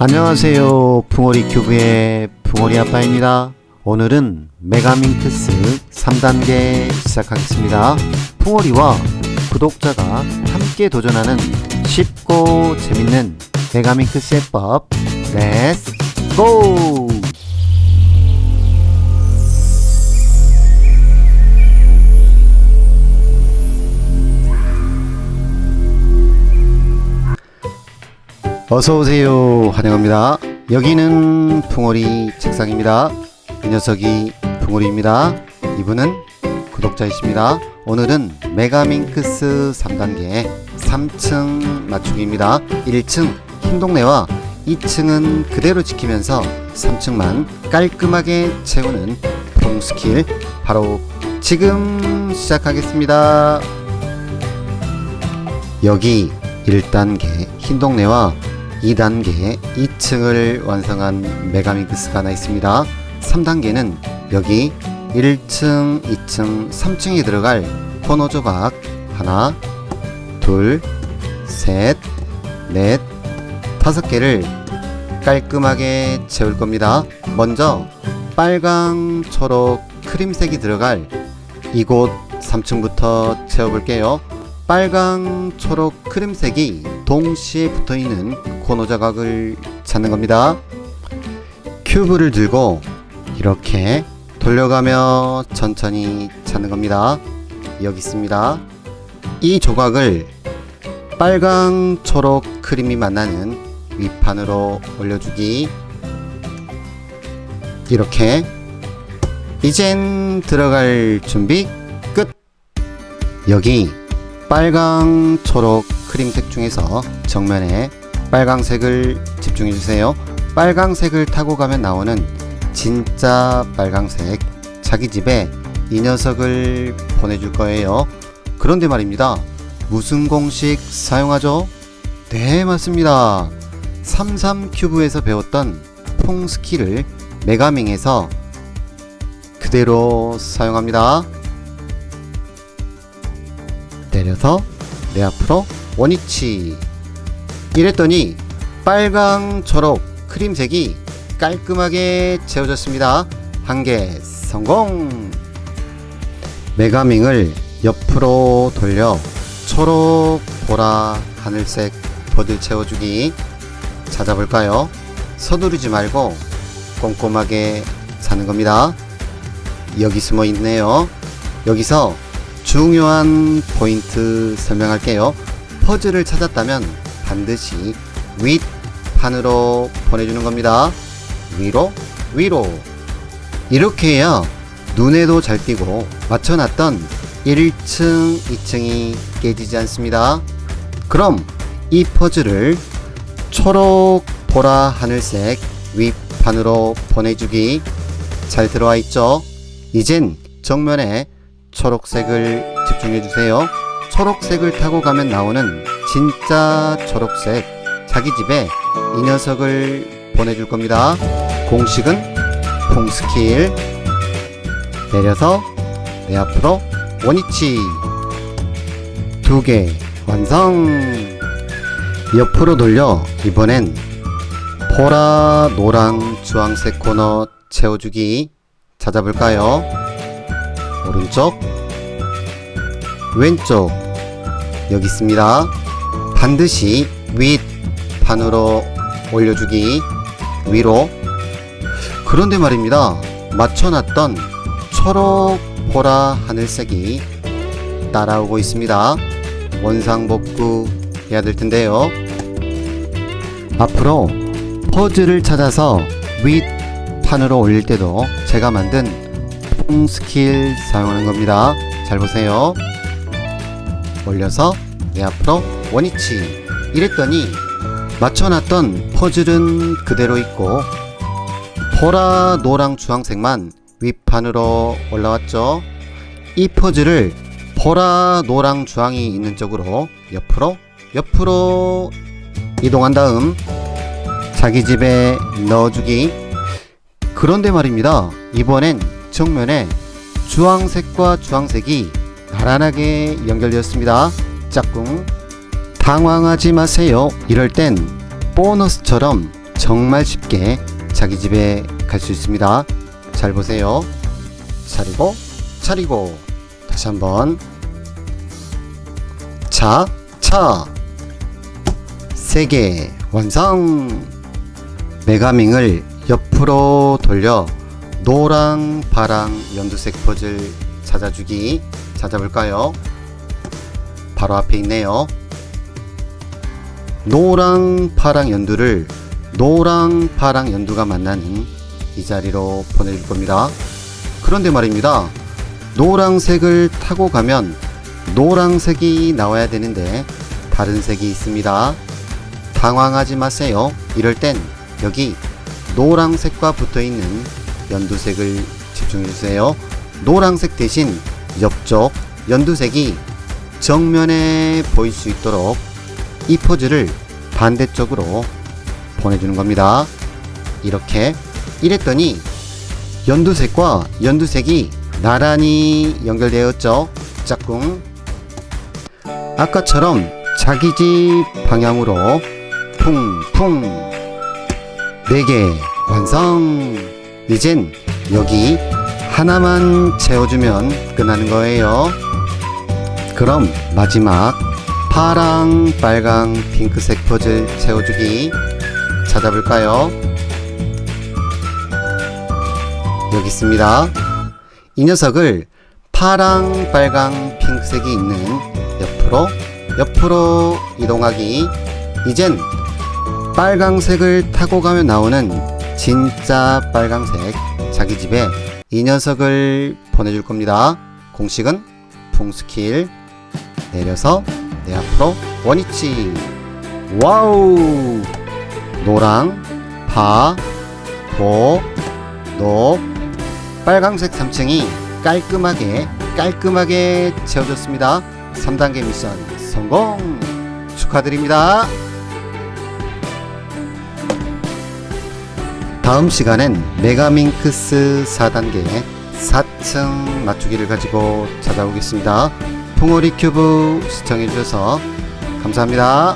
안녕하세요. 붕어리 큐브의 붕어리 아빠입니다. 오늘은 메가민크스 3단계 시작하겠습니다. 붕어리와 구독자가 함께 도전하는 쉽고 재밌는 메가민크스 해법 렛츠 고! 어서오세요. 환영합니다. 여기는 붕어리 책상입니다. 이 녀석이 붕어리입니다. 이분은 구독자이십니다. 오늘은 메가밍크스 3단계 3층 맞추기입니다. 1층 흰 동네와 2층은 그대로 지키면서 3층만 깔끔하게 채우는 퐁 스킬 바로 지금 시작하겠습니다. 여기 1단계 흰 동네와 2단계 2층을 완성한 메가믹스가 하나 있습니다. 3단계는 여기 1층, 2층, 3층에 들어갈 코너 조각 하나, 둘, 셋, 넷, 다섯 개를 깔끔하게 채울 겁니다. 먼저 빨강, 초록, 크림색이 들어갈 이곳 3층부터 채워볼게요. 빨강, 초록, 크림색이 동시에 붙어 있는 코너 자각을 찾는 겁니다. 큐브를 들고 이렇게 돌려가며 천천히 찾는 겁니다. 여기 있습니다. 이 조각을 빨강, 초록, 크림이 만나는 윗판으로 올려주기 이렇게 이젠 들어갈 준비 끝 여기 빨강, 초록, 크림색 중에서 정면에 빨강색을 집중해 주세요. 빨강색을 타고 가면 나오는 진짜 빨강색 자기 집에 이 녀석을 보내줄 거예요. 그런데 말입니다. 무슨 공식 사용하죠? 네, 맞습니다. 33큐브에서 배웠던 퐁 스킬을 메가밍에서 그대로 사용합니다. 때려서 내 앞으로 원위치. 이랬더니 빨강 초록 크림색이 깔끔하게 채워졌습니다. 한 개 성공! 메가밍을 옆으로 돌려 초록 보라 하늘색 버들 채워주기. 찾아볼까요? 서두르지 말고 꼼꼼하게 사는 겁니다. 여기 숨어 있네요. 여기서 중요한 포인트 설명할게요. 퍼즐을 찾았다면 반드시 윗판으로 보내주는 겁니다. 위로, 위로. 이렇게 해야 눈에도 잘 띄고 맞춰놨던 1층, 2층이 깨지지 않습니다. 그럼 이 퍼즐을 초록, 보라, 하늘색 윗판으로 보내주기 잘 들어와 있죠? 이젠 정면에 초록색을 집중해 주세요. 초록색을 타고 가면 나오는 진짜 초록색 자기 집에 이 녀석을 보내줄 겁니다. 공식은 퐁스킬 내려서 내 앞으로 원위치 두 개 완성 옆으로 돌려 이번엔 보라 노랑 주황색 코너 채워주기 찾아볼까요? 오른쪽 왼쪽 여기 있습니다. 반드시 윗판으로 올려주기 위로. 그런데 말입니다. 맞춰놨던 초록 보라 하늘색이 따라오고 있습니다. 원상복구 해야 될 텐데요. 앞으로 퍼즐을 찾아서 윗판으로 올릴 때도 제가 만든 퐁 스킬 사용하는 겁니다. 잘 보세요. 올려서 내 앞으로 원위치. 이랬더니 맞춰놨던 퍼즐은 그대로 있고 보라, 노랑, 주황색만 윗판으로 올라왔죠. 이 퍼즐을 보라, 노랑, 주황이 있는 쪽으로 옆으로 옆으로 이동한 다음 자기 집에 넣어주기. 그런데 말입니다. 이번엔 정면에 주황색과 주황색이 나란하게 연결되었습니다. 짝꿍. 당황하지 마세요. 이럴 땐 보너스처럼 정말 쉽게 자기 집에 갈 수 있습니다. 잘 보세요. 차리고 차리고 다시 한번 차, 차. 세개 완성. 메가밍을 옆으로 돌려 노랑, 파랑, 연두색 퍼즐 찾아주기 찾아볼까요? 바로 앞에 있네요. 노랑, 파랑, 연두를 노랑, 파랑, 연두가 만나는 이 자리로 보내줄 겁니다. 그런데 말입니다. 노랑색을 타고 가면 노랑색이 나와야 되는데 다른 색이 있습니다. 당황하지 마세요. 이럴 땐 여기 노랑색과 붙어 있는 연두색을 집중해 주세요. 노랑색 대신 옆쪽 연두색이 정면에 보일 수 있도록 이 포즈를 반대쪽으로 보내주는 겁니다. 이렇게 이랬더니 연두색과 연두색이 나란히 연결되었죠. 짝꿍. 아까처럼 자기 집 방향으로 풍풍 네개 완성. 이젠 여기 하나만 채워주면 끝나는 거예요. 그럼 마지막 파랑, 빨강, 핑크색 퍼즐 채워주기 찾아볼까요? 여기 있습니다. 이 녀석을 파랑, 빨강, 핑크색이 있는 옆으로 옆으로 이동하기. 이젠 빨강색을 타고 가면 나오는 진짜 빨강색 자기 집에 이 녀석을 보내줄 겁니다. 공식은 풍스킬 내려서 내 앞으로 원위치 와우 노랑 파, 보, 녹 빨강색 3층이 깔끔하게 깔끔하게 채워졌습니다. 3단계 미션 성공 축하드립니다. 다음 시간엔 메가밍크스 4단계 4층 맞추기를 가지고 찾아오겠습니다. 풍어리 큐브 시청해주셔서 감사합니다.